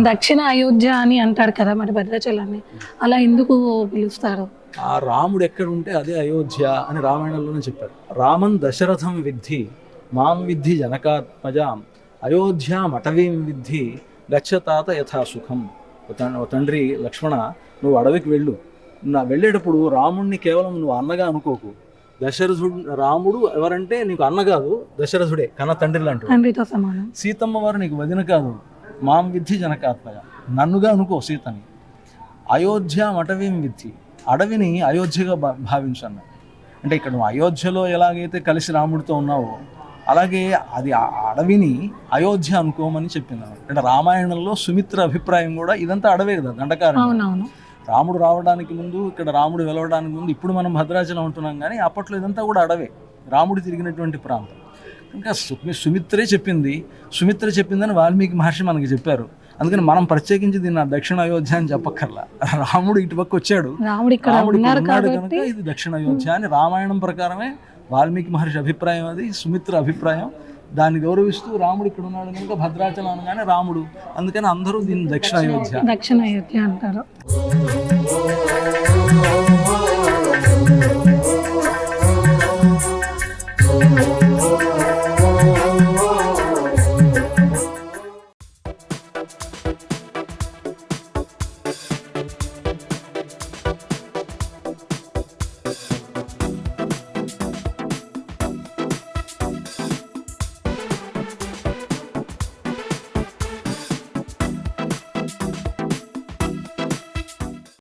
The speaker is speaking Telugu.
దక్షిణ అయోధ్య అని అంటారు కదా మరి భద్రాచలాన్ని. అలా ఎందుకు పిలుస్తారు? ఆ రాముడు ఎక్కడ ఉంటే అదే అయోధ్య అని రామాయణంలోనే చెప్పారు. రామన్ దశరథం విద్ధి మాం విద్ధి జనకాత్మజాం అయోధ్య మటవీం విద్ధి గచ్చతాత యథా సుఖం. ఓ తం- ఓ తండ్రి లక్ష్మణ నువ్వు అడవికి వెళ్ళు. నా వెళ్ళేటప్పుడు రాముణ్ణి కేవలం నువ్వు అన్నగా అనుకోకు. దశరథుడు రాముడు ఎవరంటే నీకు అన్న కాదు దశరథుడే కన్న తండ్రి లాంటి తండ్రితో సమానం. సీతమ్మ వారు నీకు వదిన కాదు. మాం విద్ధి జనకాత్మజ. నన్నుగా అనుకో సీతని. అయోధ్య మటవీం విద్ధి. అడవిని అయోధ్యగా భా అంటే ఇక్కడ నువ్వు అయోధ్యలో ఎలాగైతే కలిసి రాముడితో ఉన్నావో అలాగే అది అడవిని అయోధ్య అనుకోమని చెప్పింది. అంటే రామాయణంలో సుమిత్ర అభిప్రాయం కూడా ఇదంతా అడవే కదా దండకారణ్యం. అవునవును. రాముడు రావడానికి ముందు ఇక్కడ రాముడు వెలవడానికి ముందు ఇప్పుడు మనం భద్రాచలం ఉంటున్నాం కానీ అప్పట్లో ఇదంతా కూడా అడవే. రాముడు తిరిగినటువంటి ప్రాంతం. ఇంకా సుమిత్రే చెప్పింది. సుమిత్ర చెప్పిందని వాల్మీకి మహర్షి మనకి చెప్పారు. అందుకని మనం ప్రత్యేకించి దీన్ని దక్షిణ అయోధ్య అని చెప్పక్కర్లా. రాముడు ఇటుపక్క వచ్చాడు. రాముడు ఉన్నాడు కనుక ఇది దక్షిణ అయోధ్య అని రామాయణం ప్రకారమే వాల్మీకి మహర్షి అభిప్రాయం అది సుమిత్ర అభిప్రాయం. దాన్ని గౌరవిస్తూ రాముడు ఇక్కడ ఉన్నాడు కనుక భద్రాచలం అనగానే రాముడు. అందుకని అందరూ దీన్ని దక్షిణ అయోధ్య. దక్షిణ అయోధ్య అంటారు.